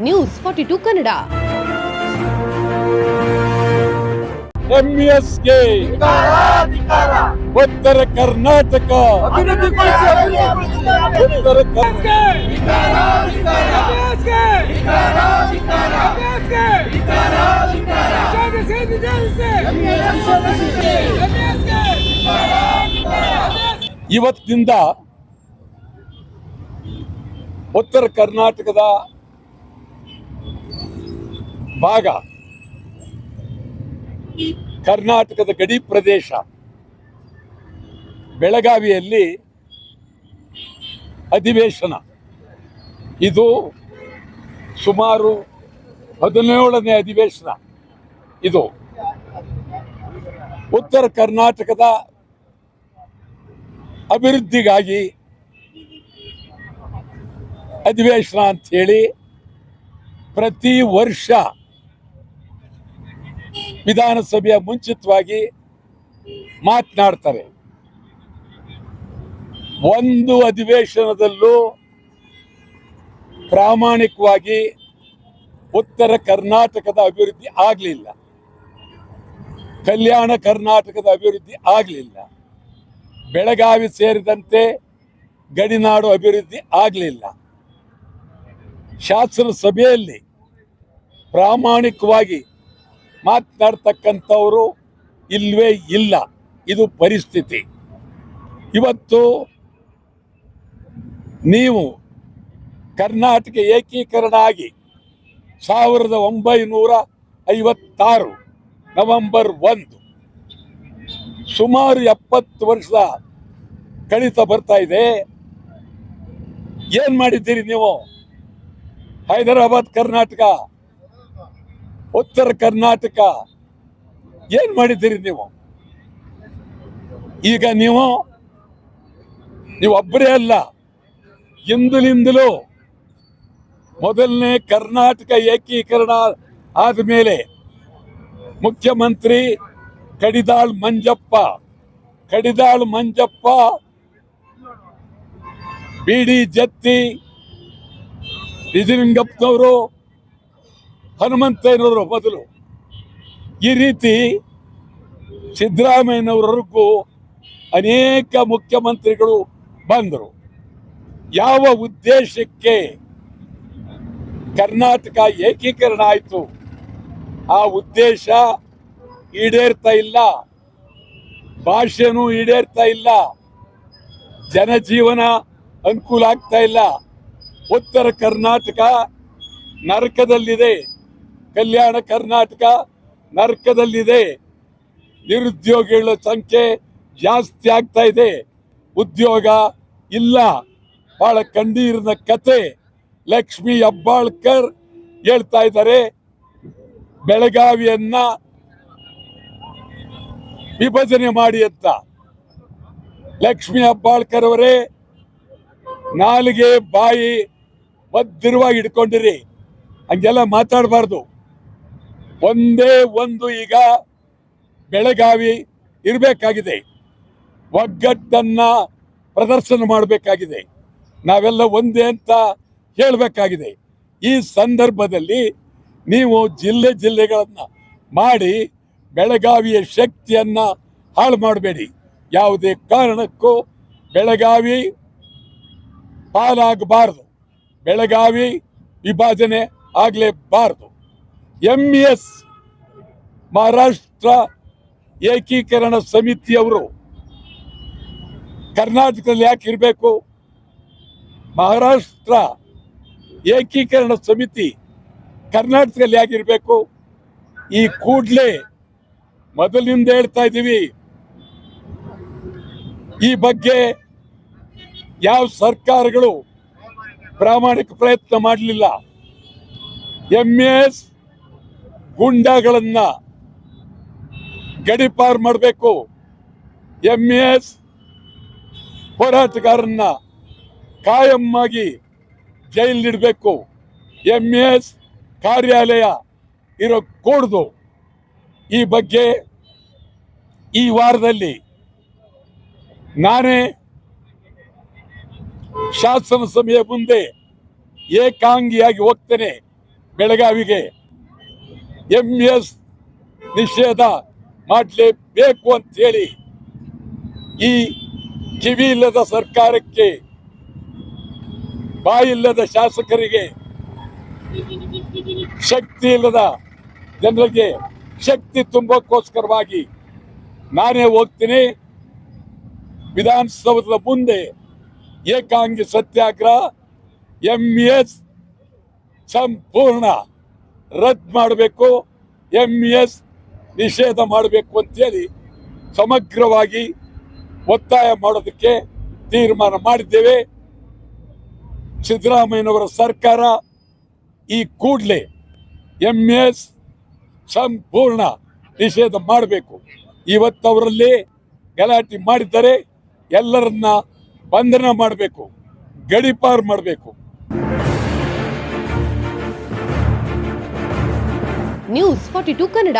News forty two Kannada ಎಂಇಎಸ್ಗೆ ಉತ್ತರ ಕರ್ನಾಟಕ. ಉತ್ತರ ಇವತ್ತಿನಿಂದ ಉತ್ತರ ಕರ್ನಾಟಕದ ಭಾಗ. ಕರ್ನಾಟಕದ ಗಡಿ ಪ್ರದೇಶ. ಬೆಳಗಾವಿಯಲ್ಲಿ ಅಧಿವೇಶನ. ಇದು ಸುಮಾರು ಹದಿನೇಳನೇ ಅಧಿವೇಶನ ಇದು. ಉತ್ತರ ಕರ್ನಾಟಕದ ಅಭಿವೃದ್ಧಿಗಾಗಿ ಅಧಿವೇಶನ ಅಂಥೇಳಿ ಪ್ರತಿ ವರ್ಷ ವಿಧಾನಸಭೆಯ ಮುಂಚಿತವಾಗಿ ಮಾತನಾಡ್ತಾರೆ. ಒಂದು ಅಧಿವೇಶನದಲ್ಲೂ ಪ್ರಾಮಾಣಿಕವಾಗಿ ಉತ್ತರ ಕರ್ನಾಟಕದ ಅಭಿವೃದ್ಧಿ ಆಗಲಿಲ್ಲ. ಕಲ್ಯಾಣ ಕರ್ನಾಟಕದ ಅಭಿವೃದ್ಧಿ ಆಗಲಿಲ್ಲ. ಬೆಳಗಾವಿ ಸೇರಿದಂತೆ ಗಡಿನಾಡು ಅಭಿವೃದ್ಧಿ ಆಗಲಿಲ್ಲ. ಶಾಸನ ಸಭೆಯಲ್ಲಿ ಪ್ರಾಮಾಣಿಕವಾಗಿ ಮಾತನಾಡ್ತಕ್ಕಂಥವರು ಇಲ್ವೇ ಇಲ್ಲ. ಇದು ಪರಿಸ್ಥಿತಿ. ಇವತ್ತು ನೀವು ಕರ್ನಾಟಕ ಏಕೀಕರಣ ಆಗಿ ಸಾವಿರದ ಒಂಬೈನೂರ ಐವತ್ತಾರು ನವೆಂಬರ್ ಒಂದು ಸುಮಾರು ಎಪ್ಪತ್ತು ವರ್ಷದ ಕಳಿತ ಬರ್ತಾ ಇದೆ. ಏನು ಮಾಡಿದ್ದೀರಿ ನೀವು? ಹೈದರಾಬಾದ್, ಕರ್ನಾಟಕ ಉತ್ತರ ಕರ್ನಾಟಕ, ಏನ್ ಮಾಡಿದ್ದೀರಿ ನೀವು? ಈಗ ನೀವು ನೀವು ಒಬ್ಬರೇ ಅಲ್ಲ ಇಂದಿನಿಂದಲೂ ಮೊದಲನೇ ಕರ್ನಾಟಕ ಏಕೀಕರಣ ಆದಮೇಲೆ ಮುಖ್ಯಮಂತ್ರಿ ಕಡಿದಾಳ್ ಮಂಜಪ್ಪ ಕಡಿದಾಳ್ ಮಂಜಪ್ಪ ಬಿಡಿ ಜತ್ತಿ ನಿಜಲಿಂಗಪ್ಪನವರು ಹನುಮಂತಯ್ಯನವರು ಬದಲು ಈ ರೀತಿ ಸಿದ್ದರಾಮಯ್ಯನವರವರೆಗೂ ಅನೇಕ ಮುಖ್ಯಮಂತ್ರಿಗಳು ಬಂದರು. ಯಾವ ಉದ್ದೇಶಕ್ಕೆ ಕರ್ನಾಟಕ ಏಕೀಕರಣ ಆಯಿತು? ಆ ಉದ್ದೇಶ ಈಡೇರ್ತಾ ಇಲ್ಲ. ಭಾಷೆನೂ ಈಡೇರ್ತಾ ಇಲ್ಲ. ಜನಜೀವನ ಅನುಕೂಲ ಆಗ್ತಾ ಇಲ್ಲ. ಉತ್ತರ ಕರ್ನಾಟಕ ನರಕದಲ್ಲಿದೆ. ಕಲ್ಯಾಣ ಕರ್ನಾಟಕ ನರಕದಲ್ಲಿದೆ. ನಿರುದ್ಯೋಗಿಗಳ ಸಂಖ್ಯೆ ಜಾಸ್ತಿ ಆಗ್ತಾ ಇದೆ. ಉದ್ಯೋಗ ಇಲ್ಲ. ಬಹಳ ಕಂಡೀರಿನ ಕತೆ ಲಕ್ಷ್ಮಿ ಅಬ್ಬಾಳ್ಕರ್ ಹೇಳ್ತಾ ಇದ್ದಾರೆ. ಬೆಳಗಾವಿಯನ್ನ ವಿಭಜನೆ ಮಾಡಿ ಅಂತ. ಲಕ್ಷ್ಮಿ ಅಬ್ಬಾಳ್ಕರ್ ಅವರೇ, ನಾಲಿಗೆ ಬಾಯಿ ಭದ್ರವಾಗಿ ಇಟ್ಕೊಂಡಿರಿ ಹಂಗೆಲ್ಲ ಮಾತಾಡಬಾರ್ದು. ಒಂದೇ ಒಂದು ಈಗ ಬೆಳಗಾವಿ ಇರಬೇಕಾಗಿದೆ. ಒಗ್ಗಟ್ಟನ್ನ ಪ್ರದರ್ಶನ ಮಾಡಬೇಕಾಗಿದೆ. ನಾವೆಲ್ಲ ಒಂದೇ ಅಂತ ಹೇಳಬೇಕಾಗಿದೆ. ಈ ಸಂದರ್ಭದಲ್ಲಿ ನೀವು ಜಿಲ್ಲೆ ಜಿಲ್ಲೆಗಳನ್ನು ಮಾಡಿ ಬೆಳಗಾವಿಯ ಶಕ್ತಿಯನ್ನ ಹಾಳು ಮಾಡಬೇಡಿ. ಯಾವುದೇ ಕಾರಣಕ್ಕೂ ಬೆಳಗಾವಿ ಪಾಲಾಗಬಾರದು. ಬೆಳಗಾವಿ ವಿಭಜನೆ ಆಗಲೇಬಾರದು. ಎಂ ಎಸ್ ಮಹಾರಾಷ್ಟ್ರ ಏಕೀಕರಣ ಸಮಿತಿಯವರು. ಕರ್ನಾಟಕದಲ್ಲಿ ಯಾಕೆ ಇರಬೇಕು? ಮಹಾರಾಷ್ಟ್ರ ಏಕೀಕರಣ ಸಮಿತಿ ಕರ್ನಾಟಕದಲ್ಲಿ ಯಾಕೆ ಇರಬೇಕು? ಈ ಕೂಡಲೇ ಮೊದಲಿನಿಂದ ಹೇಳ್ತಾ ಇದ್ದೀವಿ. ಈ ಬಗ್ಗೆ ಯಾವ ಸರ್ಕಾರಗಳು ಪ್ರಾಮಾಣಿಕ ಪ್ರಯತ್ನ ಮಾಡಲಿಲ್ಲ. ಎಂ ಎಸ್ ಗುಂಡಾಗಳನ್ನ ಗಡಿಪಾರ್ ಮಾಡಬೇಕು. ಎಂ ಎಸ್ ಹೋರಾಟಗಾರನ್ನ ಕಾಯಂ ಆಗಿ ಜೈಲಿಡಬೇಕು ಎಂ ಎಸ್ ಕಾರ್ಯಾಲಯ ಇರೋ ಕೂಡ್ದು ಈ ಬಗ್ಗೆ ಈ ವಾರದಲ್ಲಿ ನಾನೇ ಶಾಸನ ಸಭೆಯ ಮುಂದೆ ಏಕಾಂಗಿಯಾಗಿ ಹೋಗ್ತೇನೆ ಬೆಳಗಾವಿಗೆ. ಎಂ ಎಸ್ ನಿಷೇಧ ಮಾಡಲೇಬೇಕು ಅಂತೇಳಿ ಈ ಕಿವಿ ಇಲ್ಲದ ಸರ್ಕಾರಕ್ಕೆ ಬಾಯಿಲ್ಲದ ಶಾಸಕರಿಗೆ ಶಕ್ತಿ ಇಲ್ಲದ ಜನರಿಗೆ ಶಕ್ತಿ ತುಂಬಕ್ಕೋಸ್ಕರವಾಗಿ ನಾನೇ ಹೋಗ್ತೀನಿ. ವಿಧಾನಸೌಧದ ಮುಂದೆ ಏಕಾಂಗಿ ಸತ್ಯಾಗ್ರಹ ಎಂ ಎಸ್ ಸಂಪೂರ್ಣ ರದ್ದು ಮಾಡಬೇಕು ಎಂ ಎಸ್ ನಿಷೇಧ ಮಾಡಬೇಕು ಅಂತೇಳಿ ಸಮಗ್ರವಾಗಿ ಒತ್ತಾಯ ಮಾಡೋದಕ್ಕೆ ತೀರ್ಮಾನ ಮಾಡಿದ್ದೇವೆ. ಸಿದ್ದರಾಮಯ್ಯನವರ ಸರ್ಕಾರ ಈ ಕೂಡಲೇ ಎಂ ಎಸ್ ಸಂಪೂರ್ಣ ನಿಷೇಧ ಮಾಡಬೇಕು. ಇವತ್ತವರಲ್ಲಿ ಗಲಾಟೆ ಮಾಡಿದ್ದಾರೆ. ಎಲ್ಲರನ್ನ ಬಂಧನ ಮಾಡಬೇಕು. ಗಡಿಪಾರು ಮಾಡಬೇಕು. News forty two Kannada